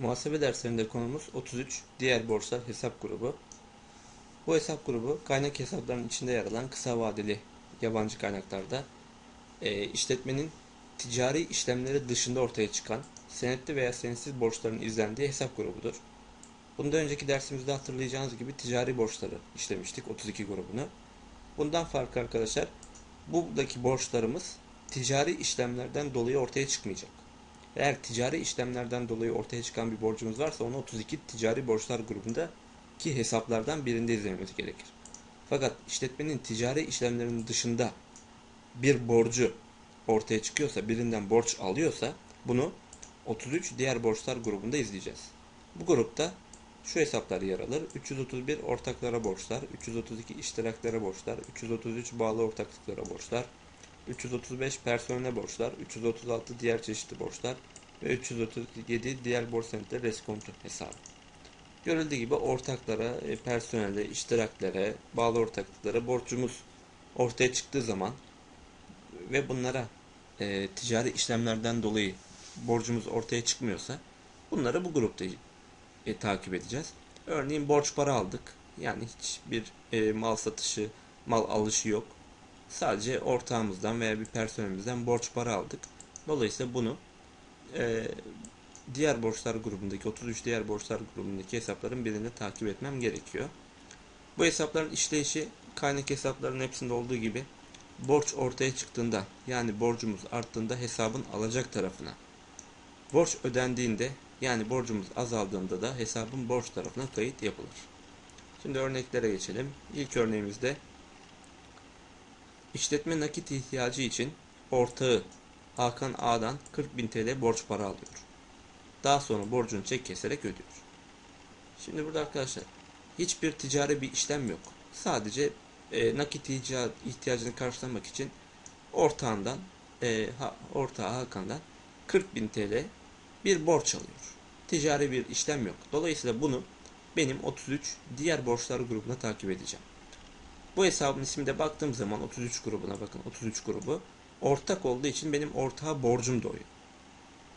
Muhasebe derslerinde konumuz 33 diğer borçlar hesap grubu. Bu hesap grubu kaynak hesaplarının içinde yer alan kısa vadeli yabancı kaynaklarda e, işletmenin ticari işlemleri dışında ortaya çıkan senetli veya senetsiz borçların izlendiği hesap grubudur. Bundan önceki dersimizde hatırlayacağınız gibi ticari borçları işlemiştik 32 grubunu. Bundan farklı arkadaşlar buradaki borçlarımız ticari işlemlerden dolayı ortaya çıkmayacak. Eğer ticari işlemlerden dolayı ortaya çıkan bir borcumuz varsa onu 32 ticari borçlar grubunda ki hesaplardan birinde izlememiz gerekir. Fakat işletmenin ticari işlemlerinin dışında bir borcu ortaya çıkıyorsa, birinden borç alıyorsa bunu 33 diğer borçlar grubunda izleyeceğiz. Bu grupta şu hesaplar yer alır. 331 ortaklara borçlar, 332 iştiraklere borçlar, 333 bağlı ortaklıklara borçlar, 335 personele borçlar, 336 diğer çeşitli borçlar ve 337 diğer borç senetleri reskontu hesabı. Görüldüğü gibi ortaklara, e, personele, iştiraklere, bağlı ortaklıklara borcumuz ortaya çıktığı zaman ve bunlara e, ticari işlemlerden dolayı borcumuz ortaya çıkmıyorsa bunları bu grupta e, takip edeceğiz. Örneğin borç para aldık. Yani hiçbir e, mal satışı, mal alışı yok. Sadece ortağımızdan veya bir personelimizden borç para aldık. Dolayısıyla bunu e, diğer borçlar grubundaki 33 diğer borçlar grubundaki hesapların birinde takip etmem gerekiyor. Bu hesapların işleyişi kaynak hesaplarının hepsinde olduğu gibi borç ortaya çıktığında yani borcumuz arttığında hesabın alacak tarafına borç ödendiğinde yani borcumuz azaldığında da hesabın borç tarafına kayıt yapılır. Şimdi örneklere geçelim. İlk örneğimizde işletme nakit ihtiyacı için ortağı Hakan A'dan 40.000 TL borç para alıyor. Daha sonra borcunu çek keserek ödüyor. Şimdi burada arkadaşlar hiçbir ticari bir işlem yok. Sadece e, nakit ihtiyacını karşılamak için ortağından e, ha, ortağı Hakan'dan 40.000 TL bir borç alıyor. Ticari bir işlem yok. Dolayısıyla bunu benim 33 diğer borçlar grubuna takip edeceğim. Bu hesabın isminde baktığım zaman 33 grubuna bakın 33 grubu ortak olduğu için benim ortağa borcum doğuyor.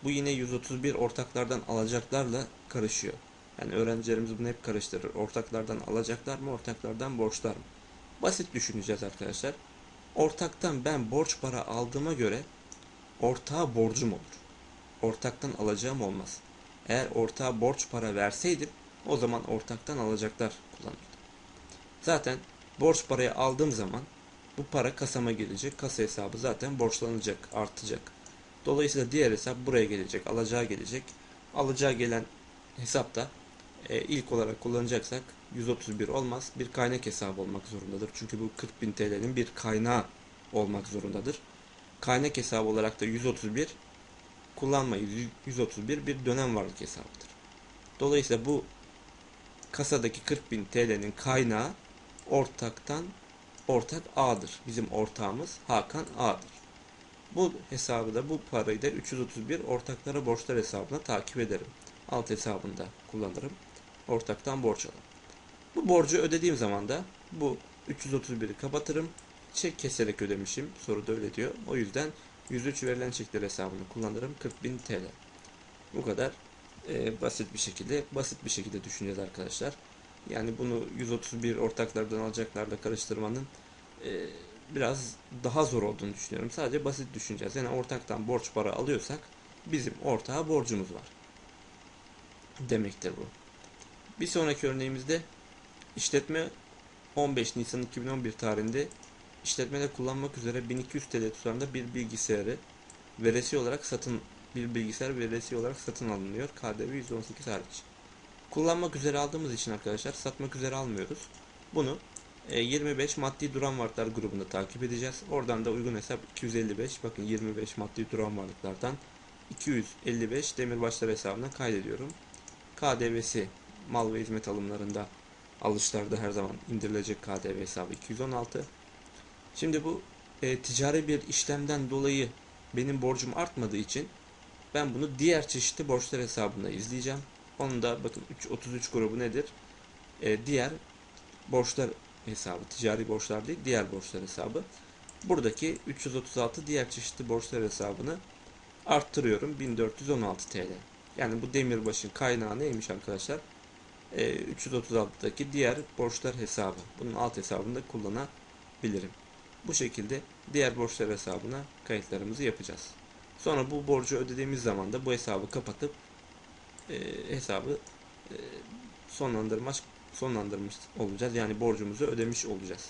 Bu yine 131 ortaklardan alacaklarla karışıyor. Yani öğrencilerimiz bunu hep karıştırır. Ortaklardan alacaklar mı, ortaklardan borçlar mı? Basit düşüneceğiz arkadaşlar. Ortaktan ben borç para aldığıma göre ortağa borcum olur. Ortaktan alacağım olmaz. Eğer ortağa borç para verseydim o zaman ortaktan alacaklar kullanırdım. Zaten borç parayı aldığım zaman bu para kasama gelecek. Kasa hesabı zaten borçlanacak, artacak. Dolayısıyla diğer hesap buraya gelecek, alacağı gelecek. Alacağı gelen hesapta e, ilk olarak kullanacaksak 131 olmaz. Bir kaynak hesabı olmak zorundadır. Çünkü bu 40.000 TL'nin bir kaynağı olmak zorundadır. Kaynak hesabı olarak da 131 kullanmayız. 131 bir dönem varlık hesabıdır. Dolayısıyla bu kasadaki 40.000 TL'nin kaynağı ortaktan ortak A'dır. Bizim ortağımız Hakan A'dır. Bu hesabı da bu parayı da 331 ortaklara borçlar hesabına takip ederim. Alt hesabında kullanırım. Ortaktan borç alırım. Bu borcu ödediğim zaman da bu 331'i kapatırım. Çek keserek ödemişim. Soruda öyle diyor. O yüzden 103 verilen çekler hesabını kullanırım. 40.000 TL. Bu kadar e, basit bir şekilde basit bir şekilde düşüneceğiz arkadaşlar. Yani bunu 131 ortaklardan alacaklarla karıştırmanın e, biraz daha zor olduğunu düşünüyorum. Sadece basit düşüneceğiz. Yani ortaktan borç para alıyorsak bizim ortağa borcumuz var. Demektir bu. Bir sonraki örneğimizde işletme 15 Nisan 2011 tarihinde işletmede kullanmak üzere 1200 TL tutarında bir bilgisayarı veresi olarak satın bir bilgisayar veresi olarak satın alınıyor. KDV 118 hariç. Kullanmak üzere aldığımız için arkadaşlar satmak üzere almıyoruz. Bunu 25 e, maddi duran varlıklar grubunda takip edeceğiz. Oradan da uygun hesap 255. Bakın 25 maddi duran varlıklardan 255 demirbaşlar hesabına kaydediyorum. KDV'si mal ve hizmet alımlarında alışlarda her zaman indirilecek KDV hesabı 216. Şimdi bu e, ticari bir işlemden dolayı benim borcum artmadığı için ben bunu diğer çeşitli borçlar hesabında izleyeceğim. Onu da bakın 33 grubu nedir? E, diğer borçlar hesabı, ticari borçlar değil, diğer borçlar hesabı. Buradaki 336 diğer çeşitli borçlar hesabını arttırıyorum 1416 TL. Yani bu demirbaşın kaynağı neymiş arkadaşlar? Ee, 336'daki diğer borçlar hesabı. Bunun alt hesabını da kullanabilirim. Bu şekilde diğer borçlar hesabına kayıtlarımızı yapacağız. Sonra bu borcu ödediğimiz zaman da bu hesabı kapatıp e, hesabı e, sonlandırmış sonlandırmış olacağız. Yani borcumuzu ödemiş olacağız.